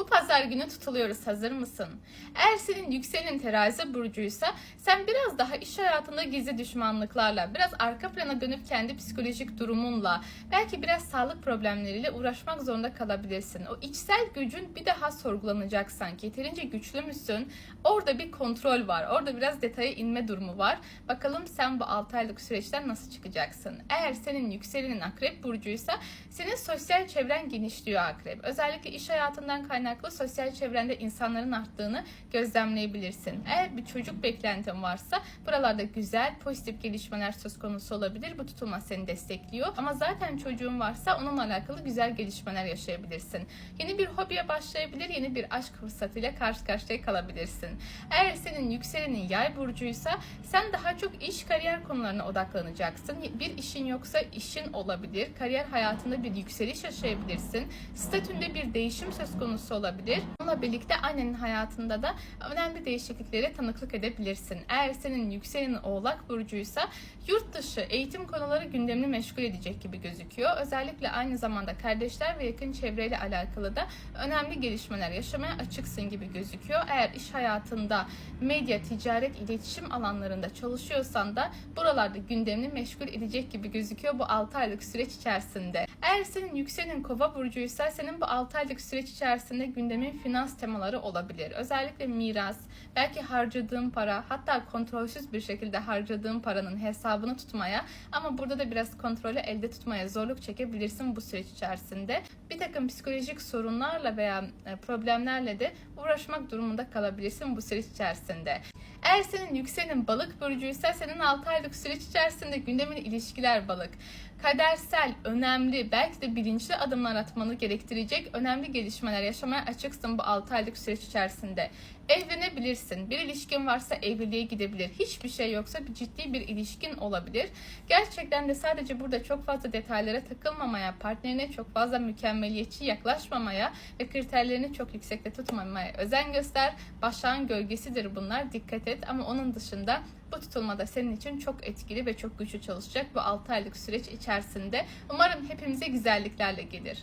Bu pazar günü tutuluyoruz. Hazır mısın? Eğer senin yükselenin terazi burcuysa sen biraz daha iş hayatında gizli düşmanlıklarla, biraz arka plana dönüp kendi psikolojik durumunla, belki biraz sağlık problemleriyle uğraşmak zorunda kalabilirsin. O içsel gücün bir daha sorgulanacak sanki. Yeterince güçlü müsün? Orada bir kontrol var. Orada biraz detaya inme durumu var. Bakalım sen bu 6 aylık süreçten nasıl çıkacaksın? Eğer senin yükselenin akrep burcuysa senin sosyal çevren genişliyor akrep. Özellikle iş hayatından kaynaklı sosyal çevrende insanların arttığını gözlemleyebilirsin. Eğer bir çocuk beklentin varsa buralarda güzel pozitif gelişmeler söz konusu olabilir. Bu tutulma seni destekliyor. Ama zaten çocuğun varsa onunla alakalı güzel gelişmeler yaşayabilirsin. Yeni bir hobiye başlayabilir, yeni bir aşk fırsatıyla karşı karşıya kalabilirsin. Eğer senin yükselenin yay burcuysa sen daha çok iş kariyer konularına odaklanacaksın. Bir işin yoksa işin olabilir. Kariyer hayatında bir yükseliş yaşayabilirsin. Statünde bir değişim söz konusu olabilir. Onunla birlikte annenin hayatında da önemli değişikliklere tanıklık edebilirsin. Eğer senin yükselenin oğlak burcuysa yurt dışı eğitim konuları gündemini meşgul edecek gibi gözüküyor. Özellikle aynı zamanda kardeşler ve yakın çevreyle alakalı da önemli gelişmeler yaşamaya açıksın gibi gözüküyor. Eğer iş hayatında medya, ticaret, iletişim alanlarında çalışıyorsan da buralarda gündemini meşgul edecek gibi gözüküyor bu 6 aylık süreç içerisinde. Eğer senin yükselenin kova burcuysa senin bu 6 aylık süreç içerisinde gündemin finans temaları olabilir. Özellikle miras, belki harcadığın para, hatta kontrolsüz bir şekilde harcadığın paranın hesabını tutmaya ama burada da biraz kontrolü elde tutmaya zorluk çekebilirsin bu süreç içerisinde. Bir takım psikolojik sorunlarla veya e, problemlerle de uğraşmak durumunda kalabilirsin bu süreç içerisinde. Eğer senin yükselenin balık burcuysa senin 6 aylık süreç içerisinde gündemin ilişkiler balık. Kadersel, önemli, belki de bilinçli adımlar atmanı gerektirecek önemli gelişmeler yaşamaya açıksın bu 6 aylık süreç içerisinde. Evlenebilirsin. Bir ilişkin varsa evliliğe gidebilir. Hiçbir şey yoksa bir ciddi bir ilişkin olabilir. Gerçekten de sadece burada çok fazla detaylara takılmamaya, partnerine çok fazla mükemmeliyetçi yaklaşmamaya ve kriterlerini çok yüksekte tutmamaya özen göster. Başağın gölgesidir bunlar. Dikkat et ama onun dışında bu tutulmada senin için çok etkili ve çok güçlü çalışacak bu 6 aylık süreç içerisinde. Umarım hepimize güzelliklerle gelir.